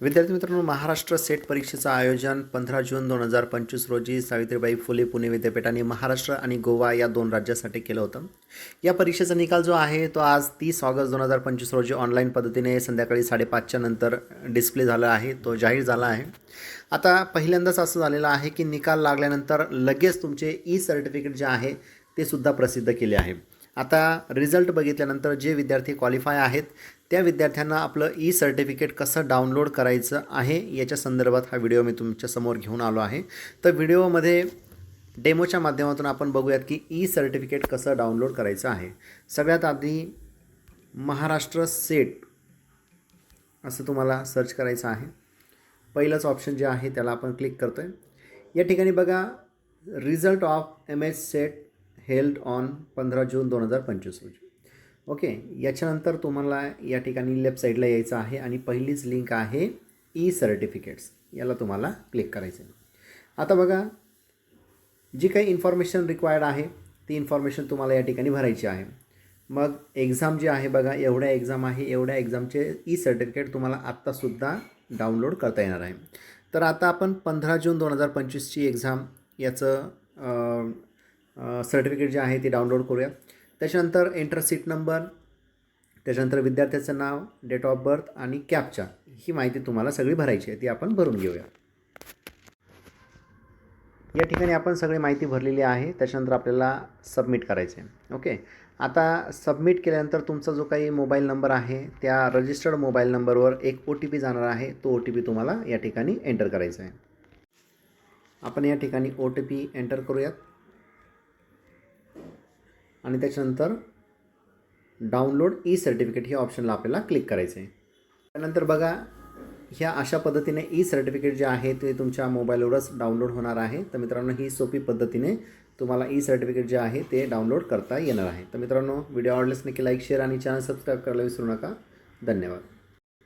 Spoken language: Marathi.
विद्यार्थी मित्रांनो महाराष्ट्र सेट परीक्षेचं आयोजन पंधरा जून दोन हजार पंचवीस रोजी सावित्रीबाई फुले पुणे विद्यापीठाने महाराष्ट्र आणि गोवा या दोन राज्यासाठी केलं होतं. या परीक्षेचा निकाल जो आहे तो आज तीस ऑगस्ट दोन हजार पंचवीस रोजी ऑनलाईन पद्धतीने संध्याकाळी साडेपाचच्या नंतर डिस्प्ले झाला आहे तो जाहीर झाला आहे. आता पहिल्यांदाच असं झालेलं आहे की निकाल लागल्यानंतर लगेच तुमचे ई सर्टिफिकेट जे आहे ते सुद्धा प्रसिद्ध केले आहे. आता रिझल्ट बघितल्यानंतर जे विद्यार्थी क्वालिफाय आहेत त्या विद्यार्थ्यांना आपलं ई सर्टिफिकेट कसं डाउनलोड करायचं आहे याच्या संदर्भात हा व्हिडिओ मी तुमच्यासमोर घेऊन आलो आहे. तर व्हिडिओमध्ये डेमोच्या माध्यमातून आपण बघूयात की ई सर्टिफिकेट कसं डाउनलोड करायचं आहे. सगळ्यात आधी महाराष्ट्र सेट असं तुम्हाला सर्च करायचं आहे. पहिलंच ऑप्शन जे आहे त्याला आपण क्लिक करतो आहे या ठिकाणी बघा result of M S SET held on पंधरा जून दोन हजार पंचवीस रोजी. ओके याच्यानंतर तुम्हाला या ठिकाणी लेफ्ट साईडला यायचं आहे आणि पहिलीच लिंक आहे ई सर्टिफिकेट्स याला तुम्हाला क्लिक करायचं आहे आता बघा जी काही इन्फॉर्मेशन रिक्वायर्ड आहे ती इन्फॉर्मेशन तुम्हाला या ठिकाणी भरायची आहे. मग एक्झाम जी आहे बघा एवढ्या एक्झाम आहे एवढ्या एक्झामचे ई सर्टिफिकेट तुम्हाला आत्तासुद्धा डाउनलोड करता येणार आहे. तर आता आपण पंधरा जून दोन हजार पंचवीसची एक्झाम याचं सर्टिफिकेट जे आहे ते डाउनलोड करूया. त्याच्यानंतर एंटर सीट नंबर त्याच्यानंतर विद्यार्थ्याचं नाव डेट ऑफ बर्थ आणि कॅपचा ही माहिती तुम्हाला सगळी भरायची आहे ती आपण भरून घेऊया. या ठिकाणी आपण सगळी माहिती भरलेली आहे त्याच्यानंतर आपल्याला सबमिट करायचं आहे ओके? आता सबमिट केल्यानंतर तुमचा जो काही मोबाईल नंबर आहे त्या रजिस्टर्ड मोबाईल नंबरवर एक ओ टी पी जाणार आहे तो ओ टी पी तुम्हाला या ठिकाणी एंटर करायचा आहे आपण या ठिकाणी ओ टी पी एंटर करूयात. आणि त्याच्यानंतर डाउनलोड ई सर्टिफिकेट हे ऑप्शनला आपल्याला क्लिक करायचं आहे त्यानंतर बघा ह्या अशा पद्धतीने ई सर्टिफिकेट जे आहे ते तुमच्या मोबाईलवरच डाउनलोड होणार आहे. तर मित्रांनो ही सोपी पद्धतीने तुम्हाला ई सर्टिफिकेट जे आहे ते डाउनलोड करता येणार आहे. तर मित्रांनो व्हिडिओ आवडल्यास नक्की लाईक शेअर आणि चॅनल सबस्क्राईब करायला विसरू नका. धन्यवाद.